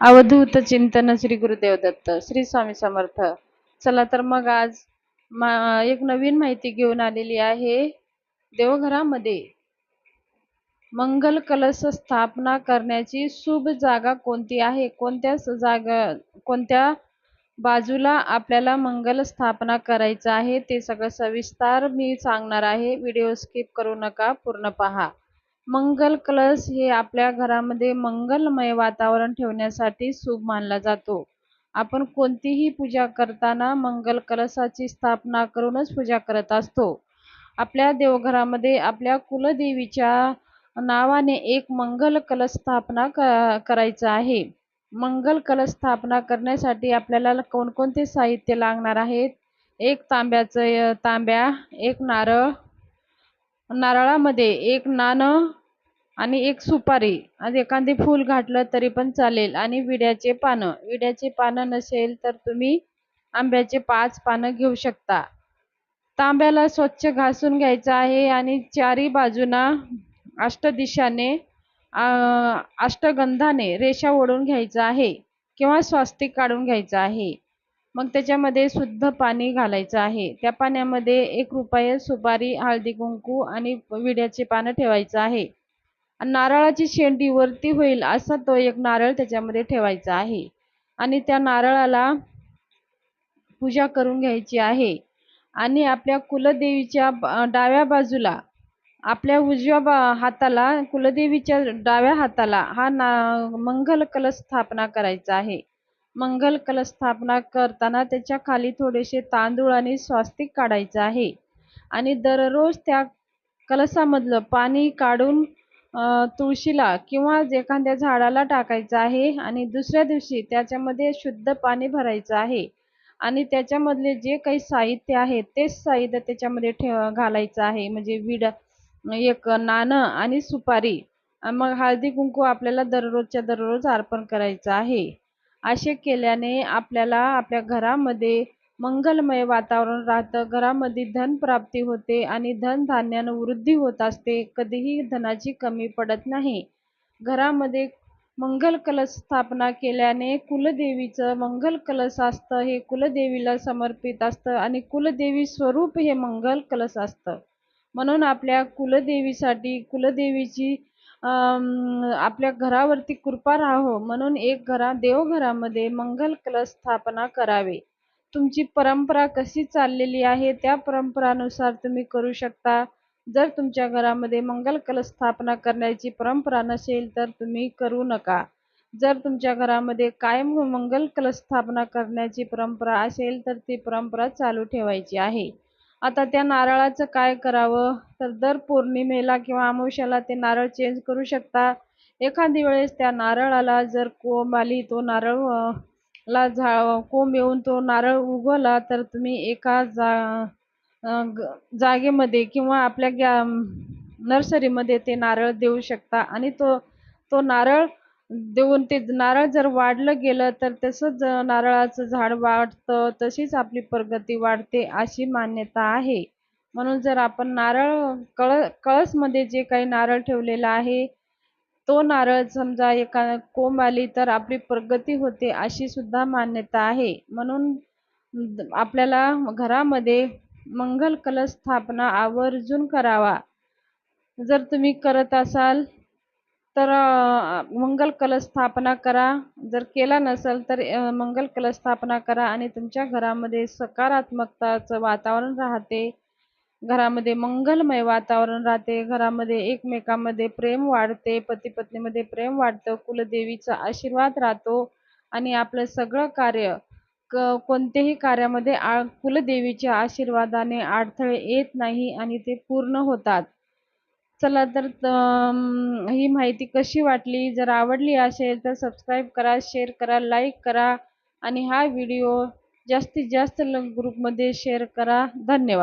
अवधूत चिंतन श्री गुरुदेव दत्त श्री स्वामी समर्थ. चला तर मग आज मा एक नवीन माहिती घेऊन आलेली आहे. देवघरामध्ये मंगल कलश स्थापना करण्याची शुभ जागा कोणती आहे? कोणत्या जागा कोणत्या बाजूला आपल्याला मंगल स्थापना करायचं आहे ते सगळं सविस्तर मी सांगणार आहे. व्हिडिओ स्किप करू नका पूर्ण पहा. मंगल कलश हे आपल्या घरामध्ये मंगलमय वातावरण ठेवण्यासाठी शुभ मानला जातो. आपण कोणतीही पूजा करताना मंगल कलशाची स्थापना करूनच पूजा करत असतो. आपल्या देवघरामध्ये आपल्या कुलदेवीच्या नावाने एक मंगल कलश स्थापना करायचं आहे. मंगल कलश स्थापना करण्यासाठी आपल्याला कोणकोणते साहित्य लागणार आहेत? एक तांब्याचं तांब्या एक नारळ नारळामध्ये एक नाणं आणि एक सुपारी. आणि एखादी फूल घातलं तरी पण चालेल. आणि विड्याचे पानं. विड्याचे पानं नसेल तर तुम्ही आंब्याचे पाच पानं घेऊ शकता. तांब्याला स्वच्छ घासून घ्यायचं आहे आणि चारी बाजूना अष्टदिशाने अष्टगंधाने रेषा ओढून घ्यायचं आहे किंवा स्वास्तिक काढून घ्यायचं आहे. मग त्याच्यामध्ये शुद्ध पाणी घालायचं आहे. त्या पाण्यामध्ये एक रुपये सुपारी हळदी कुंकू आणि विड्याचे पानं ठेवायचं आहे. नारळाची शेंडी वरती होईल असा तो एक नारळ त्याच्यामध्ये ठेवायचा आहे. आणि त्या नारळाला पूजा करून घ्यायची आहे. आणि आपल्या कुलदेवीच्या डाव्या बाजूला आपल्या उजव्या बा हाताला कुलदेवीच्या डाव्या हाताला हा ना मंगल कलश स्थापना करायचा आहे. मंगल कलश स्थापना करताना त्याच्याखाली थोडेसे तांदूळ आणि स्वास्तिक काढायचं आहे. आणि दररोज त्या कलशामधलं पाणी काढून तुळशीला किंवा एखाद्या झाडाला टाकायचं आहे आणि दुसऱ्या दिवशी त्याच्यामध्ये शुद्ध पाणी भरायचं आहे आणि त्याच्यामधले जे काही साहित्य आहे तेच साहित्य त्याच्यामध्ये ठेव घालायचं आहे. म्हणजे विड एक नाणं आणि सुपारी मग हळदी कुंकू आपल्याला दररोजच्या दररोज अर्पण करायचं आहे. असे केल्याने आपल्याला आपल्या घरामध्ये मंगलमय वातावरण राहतं. घरामध्ये धनप्राप्ती होते आणि धनधान्यानं वृद्धी होत असते. कधीही धनाची कमी पडत नाही. घरामध्ये मंगल कलश स्थापना केल्याने कुलदेवीचं मंगल कलश असतं हे कुलदेवीला समर्पित असतं आणि कुलदेवी स्वरूप हे मंगल कलश असतं. म्हणून आपल्या कुलदेवीसाठी कुलदेवीची आपल्या घरावरती कृपा राहो. म्हणून एक घरा देवघरामध्ये मंगल कलश स्थापना करावे. तुमची परंपरा कशी चाललेली आहे त्या परंपरानुसार तुम्ही करू शकता. जर तुमच्या घरामध्ये मंगल कलश स्थापना करण्याची परंपरा नसेल तर तुम्ही करू नका. जर तुमच्या घरामध्ये कायम मंगल कलश स्थापना करण्याची परंपरा असेल तर ती परंपरा चालू ठेवायची आहे. आता त्या नारळाचं काय करावं? तर दर पौर्णिमेला किंवा अमावश्याला ते नारळ चेंज करू शकता. एखादी वेळेस त्या नारळाला जर कोंब आली तो नारळ ला झा कोंब येऊन तो नारळ उगवला तर तुम्ही एका जा जागेमध्ये किंवा आपल्या गॅ नर्सरीमध्ये ते नारळ देऊ शकता. आणि तो तो नारळ देऊन ते नारळ जर वाढलं गेलं तर तसंच नारळाचं झाड वाढतं तशीच आपली प्रगती वाढते अशी मान्यता आहे. म्हणून जर आपण नारळ कळ कळसमध्ये जे काही नारळ ठेवलेलं आहे तो नारळ समजा एका कोंब आली तर आपली प्रगती होते अशी सुद्धा मान्यता आहे. म्हणून आपल्याला घरामध्ये मंगल कलश स्थापना आवर्जून करावा. जर तुम्ही करत असाल तर मंगल कलश स्थापना करा. जर केला नसेल तर मंगल कलश स्थापना करा आणि तुमच्या घरामध्ये सकारात्मकताचं वातावरण राहते. घरामध्ये मंगलमय वातावरण राहते. घरामध्ये एकमेकांमध्ये प्रेम वाढते. पती पत्नीमध्ये प्रेम वाढतं. कुलदेवीचा आशीर्वाद राहतो. आणि आपलं सगळं कार्य क कोणत्याही कार्यामध्ये आ कुलदेवीच्या आशीर्वादाने अडथळे येत नाही आणि ते पूर्ण होतात. चला तर ही माहिती कशी वाटली? जर आवडली असेल तर सबस्क्राईब करा शेअर करा लाईक करा आणि हा व्हिडिओ जास्तीत जास्त ग्रुपमध्ये शेअर करा. धन्यवाद.